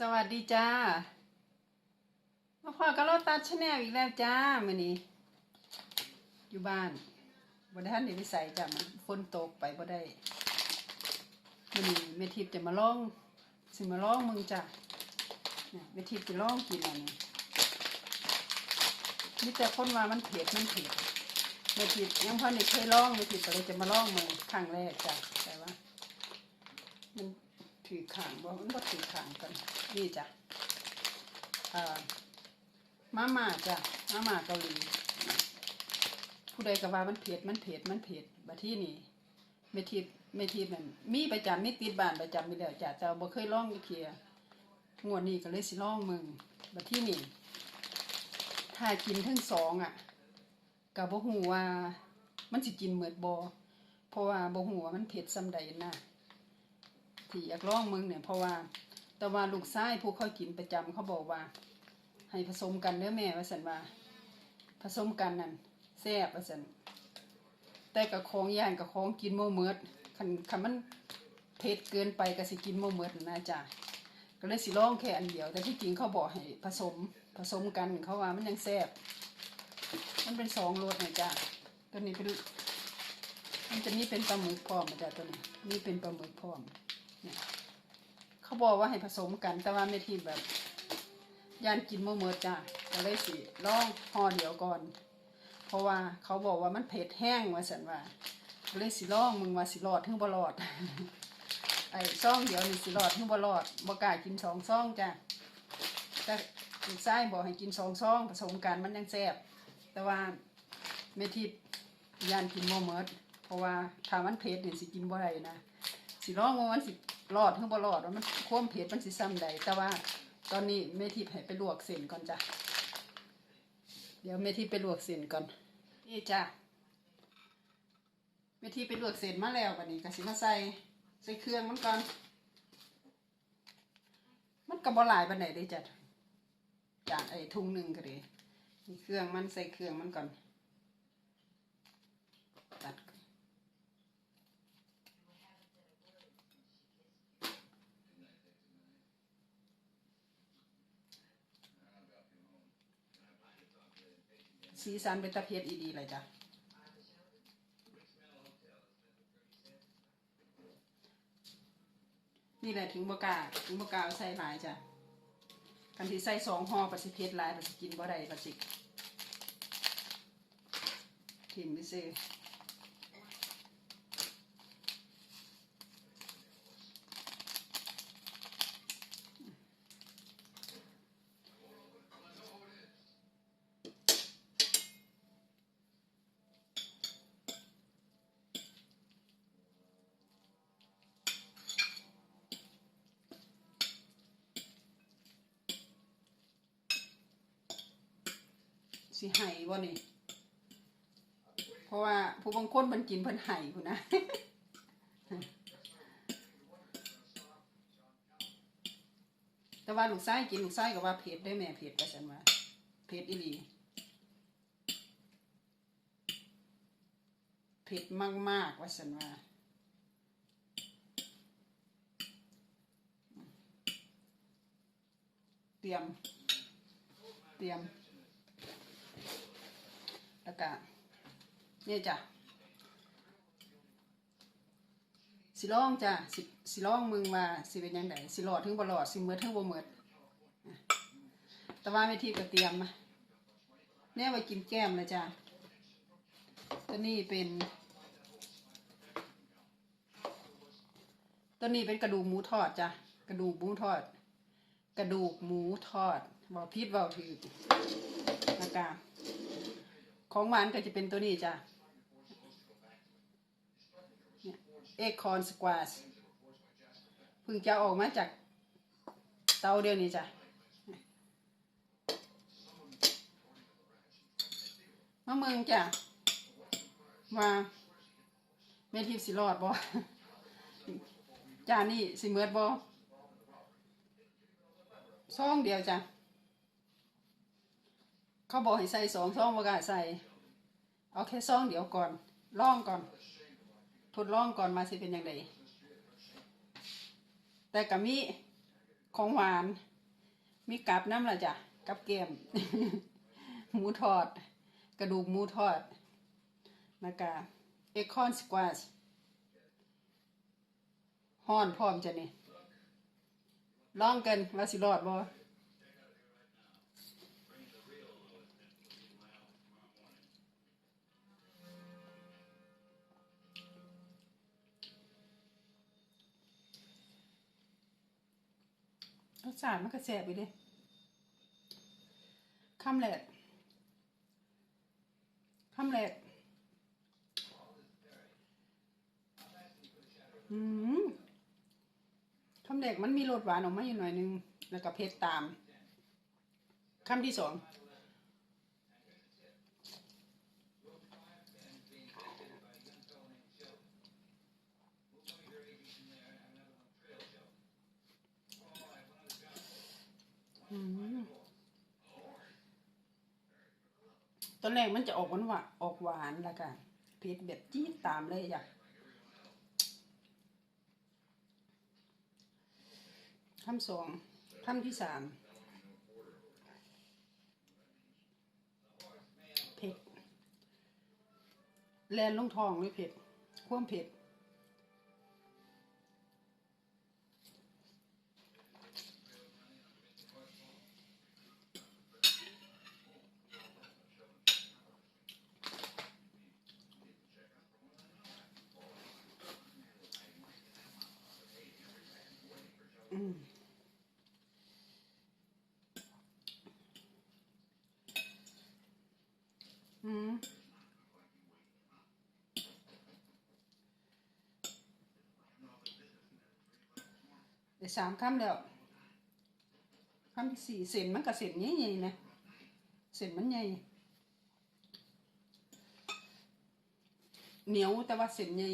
สวัสดีจ้ามาพอกับเราตัดชาแนลอีกแล้วจ้ามื้อนี้ อยู่บ้านบ่ได้ทันได้ไปใส่จ้ะมันฝนตกไปบ่ได้มื้อนี้แม่ทิพจะมาลองสิมาลองมึงจ้ะเมทิพจะลองกินอันนี้มีแต่คนว่ามันเผ็ดมันเผ็ดแม่ทิพยังพอได้เคยลองแม่ทิพก็เลยจะมาลองมึงครั้งแรกจ้ะแต่ว่ามัน ถือขางบ่มันบ่ถือขางกันนี่จ้ะอ่ามาม่าจ้ะมาม่าเกาหลีผู้ใดก็ว่ามันเผ็ดมันเผ็ดมันเผ็ดบัดที่นี่เมทีเมทีมันมีประจำมีติดบ้านประจำมีแล้วจ้ะแต่ว่าบ่เคยล่องเทียงวดนี้ก็เลยสิล่องมึงบัดที่นี่ถ้ากินทั้งสองอะก็บ่ฮู้ว่ามันสิกินเหมือดบ่เพราะว่าบ่ฮู้ว่ามันเผ็ดซ้ำใดนะ ที่อยากลองมึงเนี่ยเพราะว่า แต่ว่าลูกชายผู้เขากินประจำเขาบอกว่า ให้ผสมกันเด้อแม่ว่าสันว่า ผสมกันนั่นแซ่บว่าสันแต่กับของย่านกับของกินโมเมิดคันคันมันเผ็ดเกินไปก็สิกินโมเมิดนะจ๊ะก็เลยสิลองแค่อันเดียว แต่ที่จริงเขาบอกให้ผสมผสมกันเขาว่ามันยังแซ่บมันเป็นสองรสนะจ๊ะตัวนี้เป็นมันจะมีเป็นปลาหมึกพร้อมจ๊ะตัวนี้นี่เป็นปลาหมึกพร้อม เขาบอกว่าให้ผสมกัน แต่ว่าไม่ทีแบบย่านกินเมื่อเมื่อจ้าก็เลยสิลองห่อเดียวก่อน เพราะว่าเขาบอกว่ามันเผ็ดแห้งว่าสันว่าก็เลยสิลองมึงว่าสิรอดถึงบ่รอดไอ้ซ่องเดียวนี่สิรอดถึงบ่รอดบ่กล้ากินสองซ่องจ้ะแต่ลูกชายบอกให้กินสองซ่องผสมกันมันยังแซ่บแต่ว่าเมทิพย่านกินโมเมิดเพราะว่าถ้ามันเผ็ดเนี่สิกินบ่ได้นะสิร้องว่ามันสิ รอดถึงบ่รอดว่ามันความเผ็ดมันสิซ้ำใดแต่ว่าตอนนี้แม่ทิพให้ไปลวกเส้นก่อนจ้ะเดี๋ยวแม่ทิพไปลวกเส้นก่อนนี่จ้ะแม่ทิพไปลวกเส้นมาแล้วบัดนี้ก็สิมาใส่ใส่เครื่องมันก่อน มันก็บ่หลายปานใดเด้จ้ะจานไอ้ถุงหนึ่งก็ดีนี่เครื่องมันใส่เครื่องมันก่อนตัด สีสันเป็นตะเพียดอีดีเลยจ้ะนี่แหละถึงบกาถึงบกาใส่หลายจ้ะกันที่ใส่สองห่อปัสสิเพชรลายปัสสิกินบ่ได้ปัสสิถิ่มไปซื้ สิไห้บ่นี่ เพราะว่าผู้บางคนมันกินเพิ่นไห้พุ่นะแต่ว่าลูกไส้กินลูกไส้ก็ว่าเผ็ดได้แม่เผ็ดว่าฉันว่าเผ็ดอีหลีเผ็ดมากๆว่าฉันว่าเตรียม เตรียม แล้วก็เนี่ยจ้ะสิลองจ้ะสิสิลองมึงมาสิเป็นยังไงสิหลอดถึงบ่หลอดสิเมือถึงบ่เมือแต่ว่าไม่ทีก็เตรียมมาเนี่ยไว้กินแก้มเลยจ้ะตัวนี้เป็น ตัวนี้เป็นกระดูกหมูทอดจ้ะกระดูกหมูทอด กระดูกหมูทอดบอกพิษบอกถือนะคะ ของหวานก็จะเป็นตัวนี้จ้ะเอ็กคอนสควาสเพิ่งจะออกมาจากเตาเดียวนี้จ้ะมาเมืองจ้ะมาเมทิพย์สิรอดบ่จานนี่สิเมือดบ่ซองเดียวจ้ะ เขาบอกให้ใส่สองซองบ่กล้าใส่ เอาแค่ซองเดียวก่อนลองก่อน ทดลองก่อนมาสิเป็นยังไงแต่ก็มีของหวาน มีกับน้ำละจ้ะกับแกมหมูทอด กระดูกหมูทอดแล้วก็เอคอนสควาชฮ้อนพร้อมจะนี่ลองกันว่าสิรอดบ่ รสชาติมันก็แซ่บไปเลยคำแรกคำแรกอืมคำแรกมันมีรสหวานออกมาอยู่หน่อยนึง แล้วก็เผ็ดตามคำที่สอง อืมต อนแรกมันจะออกหวานหวานออกหวานแล้วกันเผ็ดแบบจี๊ดตามเลยจ้ะคำสองคำที่สามเผ็ดแลนลงทองเลยเผ็ด คว่มเผ็ด อืมอืม เดี๋ยวสามคำแล้วคำที่สี่เส้นมันกับเส้นใหญ่ๆนะเส้นมันใหญ่เหนียวแต่ว่าเส้นใหญ่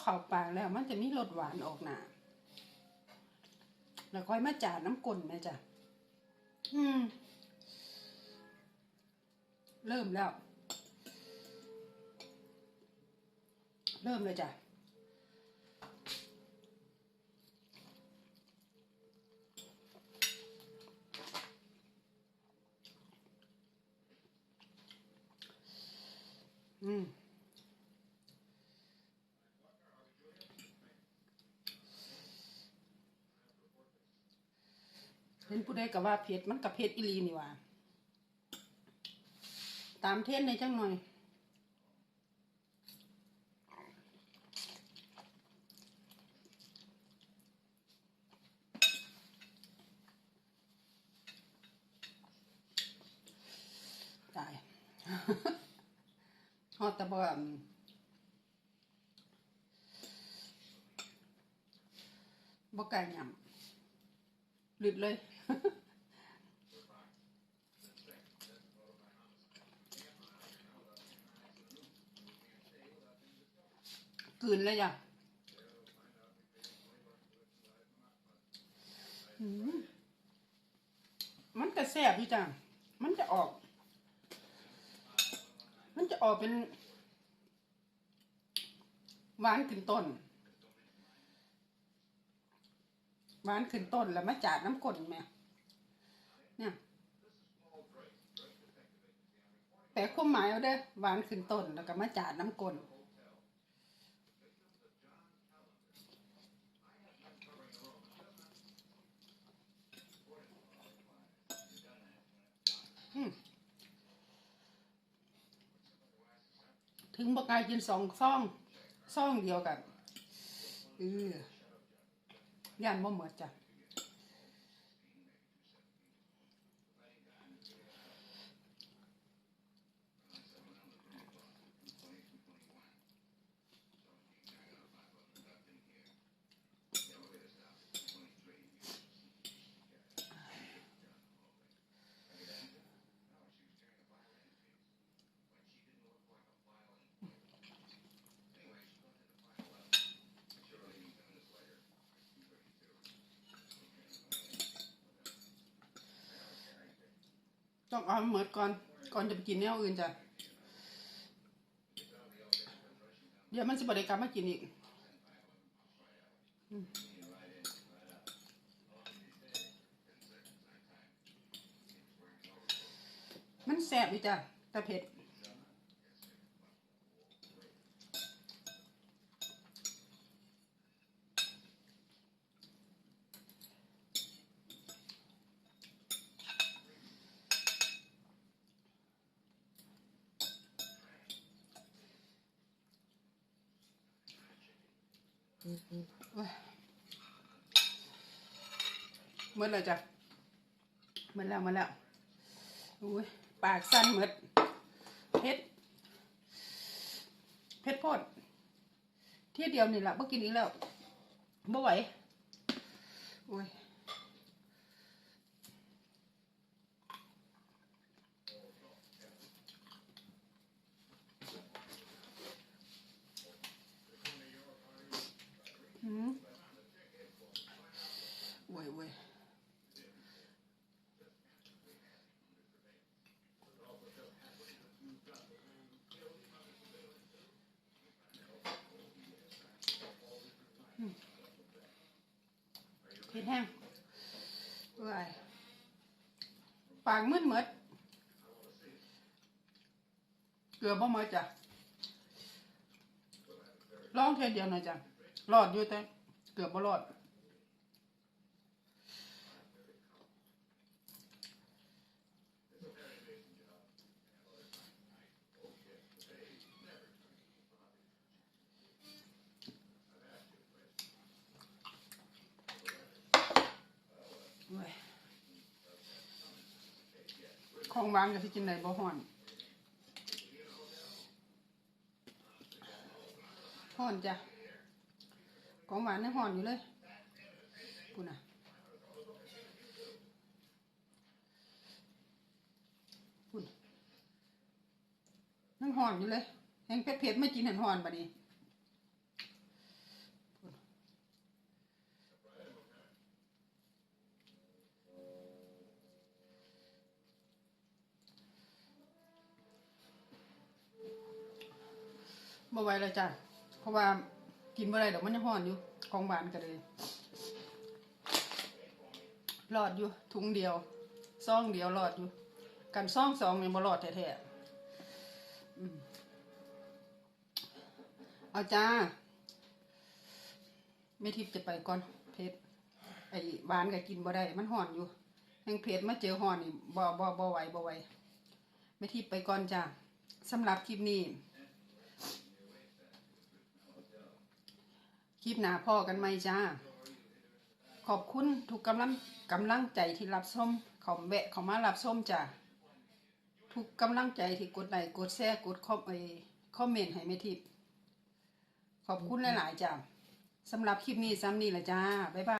เข้าปากแล้ว มันจะมีรสหวานออกหนาแล้วค่อยมาจาดน้ำกลนนะจ๊ะอืม เริ่มแล้ว เริ่มเลยจ้ะอืม เห็นผู้ใดก็ว่าเผ็ดมันกับเผ็ดอีลีนี่ว่า ตามเทศในจังหน่อยตายฮอดตะบ่อืมบ่ไก่ยำหลุดเลย กลืนเลยจ้ะมมันจะแซ่บอยู่จ้ะมันจะออก มันจะออกเป็นหวานขึ้นต้นหวานขึ้นต้นแล้วมาจาดน้ำกลนแม่เนี่ย แต่ความหมายเอาเด้อหวานขึ้นต้นแล้วก็มาจาดน้ำกลนถึงบกกายกินสองซองซองเดียวกันเออย่านบ่เหมือจ้ะ ต้องเอาเหมือดก่อน ก่อนจะไปกินแนวอื่นจ้ะ เดี๋ยวมันจะบริกรรมมากินอีกมันแสบอีจ้ะแต่เผ็ด เมื่อไรจ้ะเมื่อแล้วเมื่อแล้วอุ้ยปากสั้นหมือนเผ็ดเผ็ดโพดเที่ยเดียวนี่แหละเมื่อกินอีกแล้วบ่ไหวอุ้ย โอ้ยโอ้ยอืมเผ็ดแห้งโอ้ยปากมืดหมดเกลือบ่หมดจ้ะลองเทเดียวหน่อยจ้ะ รอดอยู่แต่เกือบบ่รอดของหวานก็สิกินได้บ่ฮ้อนฮ้อนจ้ะ ของหวานในห่อนอยู่เลยพูดนะพูดนั่งห่อนอยู่เลยแห้งเผ็ดๆไม่กินเห็นห่อนปะนี้บ่ไหวแล้วจ้ะเพราะว่า กินบ่ได้ดอกมันยังห่อนอยู่ของหวานก็เลยรอดอยู่ถุงเดียวซองเดียวรอดอยู่ กันซองสองเนี่ยบ่รอดแท้ๆเอาจ้าไม่ทิพจะไปก่อนเพชรไอ้หวานก็กินบ่ได้ มันห่อนอยู่แห่งเพชรมาเจอห่อนนี่บ่บ่บ่ไหวบ่ไหวไม่ทิพไปก่อนจ้าสำหรับคลิปนี้ คลิปหน้าพ่อกันไหมจ้า ขอบคุณทุกกำลังกำลังใจที่รับชมขอมแวะขอมารับชมจ้าทุกกำลังใจที่กดไลค์กดแชร์กดคอมเอคอมเมนต์ให้แม่ทิพย์ขอบคุณหลาย ๆ จ้าสำหรับคลิปนี้ซ้ำนี่แหละจ้า บ๊ายบาย